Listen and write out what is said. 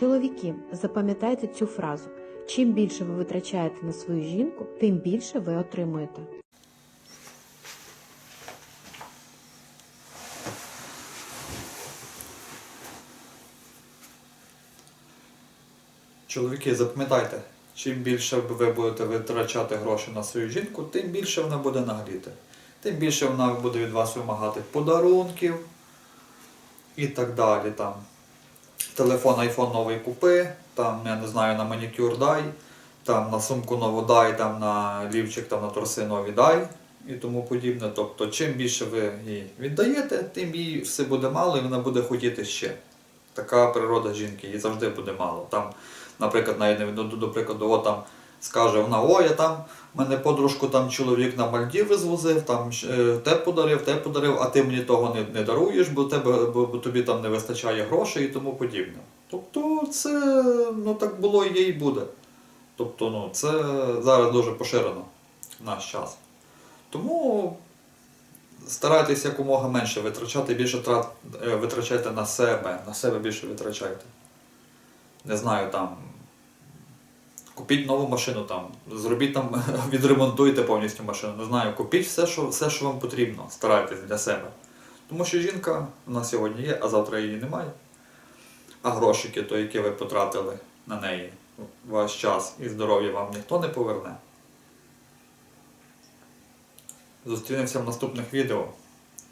Чоловіки, запам'ятайте цю фразу: чим більше ви витрачаєте на свою жінку, тим більше ви отримуєте. Чоловіки, запам'ятайте, чим більше ви будете витрачати гроші на свою жінку, тим більше вона буде нагріти. Тим більше вона буде від вас вимагати подарунків і так далі. Там. Телефон iPhone новий купи, там, я не знаю, на манікюр дай, там на сумку нову дай, там на лівчик, там на торси нові дай і тому подібне. Тобто, чим більше ви їй віддаєте, тим їй все буде мало і вона буде хотіти ще. Така природа жінки, їй завжди буде мало. Там, наприклад, навіть до, прикладу, от там скаже вона, ой, я там мене подружку там чоловік на Мальдіви звозив, там е, те подарив, те подарив, а ти мені того не, не даруєш, бо, тебе, бо, бо тобі там не вистачає грошей і тому подібне. Тобто це ну, так було є і буде. Тобто, ну, це зараз дуже поширено в наш час. Тому старайтесь якомога менше витрачати, більше трат, е, витрачайте на себе, на себе більше витрачайте. Не знаю, там. Купіть нову машину там, зробіть там, відремонтуйте повністю машину. Не знаю, купіть все, що, все, що вам потрібно, старайтесь для себе. Тому що жінка у нас сьогодні є, а завтра її немає. А грошики, то, які ви потратили на неї, ваш час і здоров'я вам ніхто не поверне. Зустрінемося в наступних відео.